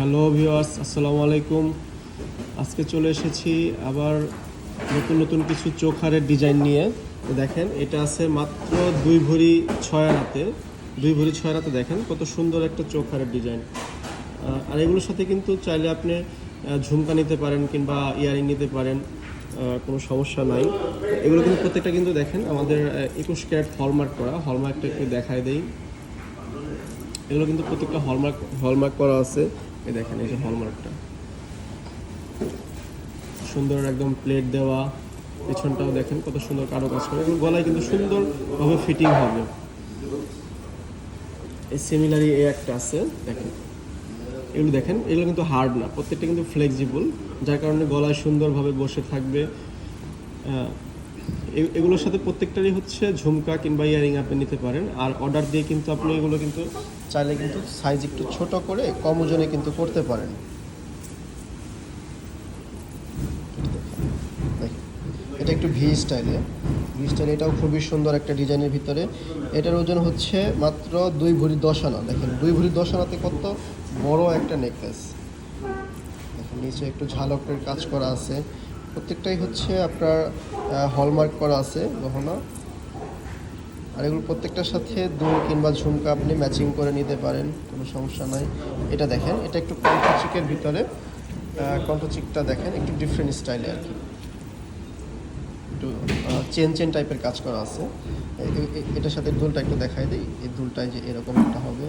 Hello viewers, আসসালামু আলাইকুম। আজকে চলে এসেছি আবার নতুন নতুন কিছু চোখারের ডিজাইন নিয়ে। দেখেন, এটা আছে মাত্র দুই ভরি ছয় রাতে দুই ভরি ছয় রাতে দেখেন, কত সুন্দর একটা চোখারের ডিজাইন। আর এগুলোর সাথে কিন্তু চাইলে আপনি ঝুমকা নিতে পারেন কিংবা ইয়ারিং নিতে পারেন কোনো সমস্যা নাই। এগুলো কিন্তু প্রত্যেকটা কিন্তু দেখেন, আমাদের একুশ ক্যারেট হলমার্ক করা। হলমার্কটা একটু দেখায় দেই। এগুলো কিন্তু প্রত্যেকটা হলমার্ক হলমার্ক করা আছে। এই দেখেন, এই যে হলমার্কটা সুন্দর একদম প্লেট দেওয়া, পেছনটাও দেখেন কত সুন্দর কারও কাজ করে। এবং গলায় কিন্তু সুন্দরভাবে ফিটিং হবে। এই সিমিলারি এই একটা আছে, দেখেন। এগুলো দেখেন, এগুলো কিন্তু হার্ড না, প্রত্যেকটা কিন্তু ফ্লেক্সিবল যার কারণে গলায় সুন্দরভাবে বসে থাকবে এ- এগুলোর সাথে প্রত্যেকটারই হচ্ছে ঝুমকা কিংবা ইয়ারিং আপনি নিতে পারেন। আর অর্ডার দিয়ে কিন্তু আপনি এগুলো কিন্তু চাইলে কিন্তু সাইজ একটু ছোট করে কম ওজনে কিন্তু করতে পারেন। এটা একটু ভি স্টাইলে ভি স্টাইলে এটাও খুবই সুন্দর একটা ডিজাইনের ভিতরে। এটার ওজন হচ্ছে মাত্র দুই ভরি দশ আনা দেখেন, দুই ভরি দশ আনাতে কত বড় একটা নেকলেস দেখেন, নিচে একটু ঝালকের কাজ করা আছে। প্রত্যেকটাই হচ্ছে আপনার হলমার্ক করা আছে গহনা। আর এগুলো প্রত্যেকটার সাথে দুল কিংবা ঝুমকা আপনি ম্যাচিং করে নিতে পারেন কোনো সমস্যা নাই। এটা দেখেন এটা একটু কণ্ঠচিকের ভিতরে কণ্ঠচিকটা দেখেন একটু ডিফারেন্ট স্টাইলে আর কি। একটু চেন চেন টাইপের কাজ করা আছে। এটার সাথে দুলটা একটু দেখাই দিই এই দুলটায় যে এরকম একটা হবে।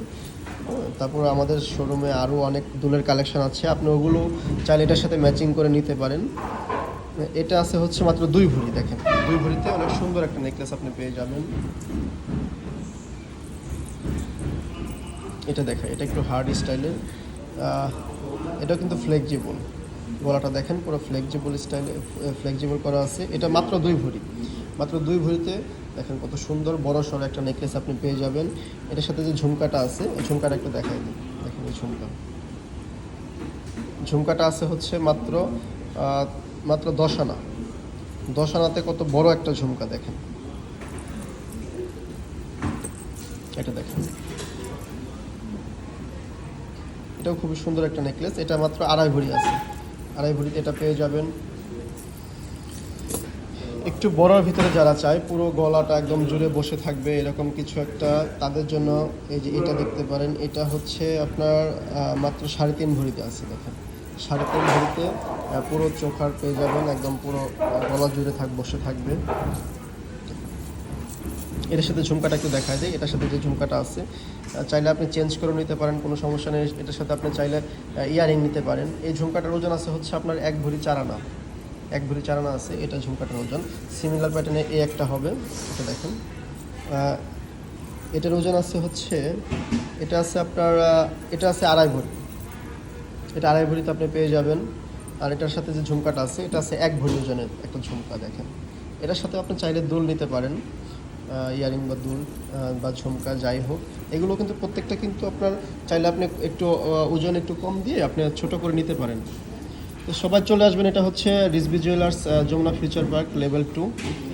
হ্যাঁ, তারপর আমাদের শোরুমে আরও অনেক দুলের কালেকশন আছে আপনি ওগুলো চাইলে এটার সাথে ম্যাচিং করে নিতে পারেন। এটা আছে হচ্ছে মাত্র দুই ভরি, দেখেন। দুই ভরিতে অনেক সুন্দর একটা নেকলেস আপনি পেয়ে যাবেন। এটা দেখেন, এটা একটু হার্ড স্টাইলের এটা কিন্তু ফ্লেক্সিবল গলাটা দেখেন, পুরো ফ্লেক্সিবল স্টাইলে ফ্লেক্সিবল করা আছে। এটা মাত্র দুই ভরি। মাত্র দুই ভরিতে দেখেন কত সুন্দর, বড় সড়ো একটা নেকলেস আপনি পেয়ে যাবেন। এটার সাথে যে ঝুমকাটা আছে, এই ঝুমকাটা একটু দেখাই দিই। দেখেন এই ঝুমকা। ঝুমকাটা আছে হচ্ছে মাত্র মাত্র দশ আনা দশ আনাতে কত বড় একটা ঝুমকা দেখেন। এটা দেখেন। এটাও খুবই সুন্দর একটা নেকলেস এটা মাত্র আড়াই ভরি আছে। আড়াই ভরিতে এটা পেয়ে যাবেন। একটু বড়র ভিতরে যারা চায়, পুরো গলাটা একদম জুড়ে বসে থাকবে এরকম কিছু একটা, তাদের জন্য এই যে এটা দেখতে পারেন, এটা হচ্ছে আপনার মাত্র সাড়ে তিন ভরিতে আছে, দেখেন। সাড়ে তিন আহ, পুরো চোখার পেয়ে যাবেন একদম পুরো গলা জুড়ে থাক বসে থাকবে। এটার সাথে ঝুমকাটা একটু দেখা যায় এটার সাথে যে ঝুমকাটা আছে চাইলে আপনি চেঞ্জ করে নিতে পারেন কোনো সমস্যা নেই এটার সাথে আপনি চাইলে ইয়ারিং নিতে পারেন। এই ঝুমকাটার ওজন আছে হচ্ছে আপনার এক ভরি চার আনা। এক ভরি চার আনা আছে এটা ঝুমকাটার ওজন। সিমিলার প্যাটার্নে এ একটা হবে এটা দেখেন। এটার ওজন আছে হচ্ছে এটা আছে আপনার এটা আছে আড়াই ভরি। এটা আড়াই ভরিতে আপনি পেয়ে যাবেন। আর এটার সাথে যে ঝুমকাটা আছে, এটা আছে এক ভরি ওজনের একটা ঝুমকা, দেখেন। এটার সাথে আপনি চাইলে দুল নিতে পারেন ইয়ারিং বা দুল বা ঝুমকা, যাই হোক। এগুলো কিন্তু প্রত্যেকটা কিন্তু আপনার চাইলে আপনি একটু ওজন একটু কম দিয়ে আপনি ছোট করে নিতে পারেন। তো সবাই চলে আসবেন, এটা হচ্ছে Risbi jewellers Jamuna future park, level two.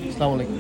আসসালামু আলাইকুম।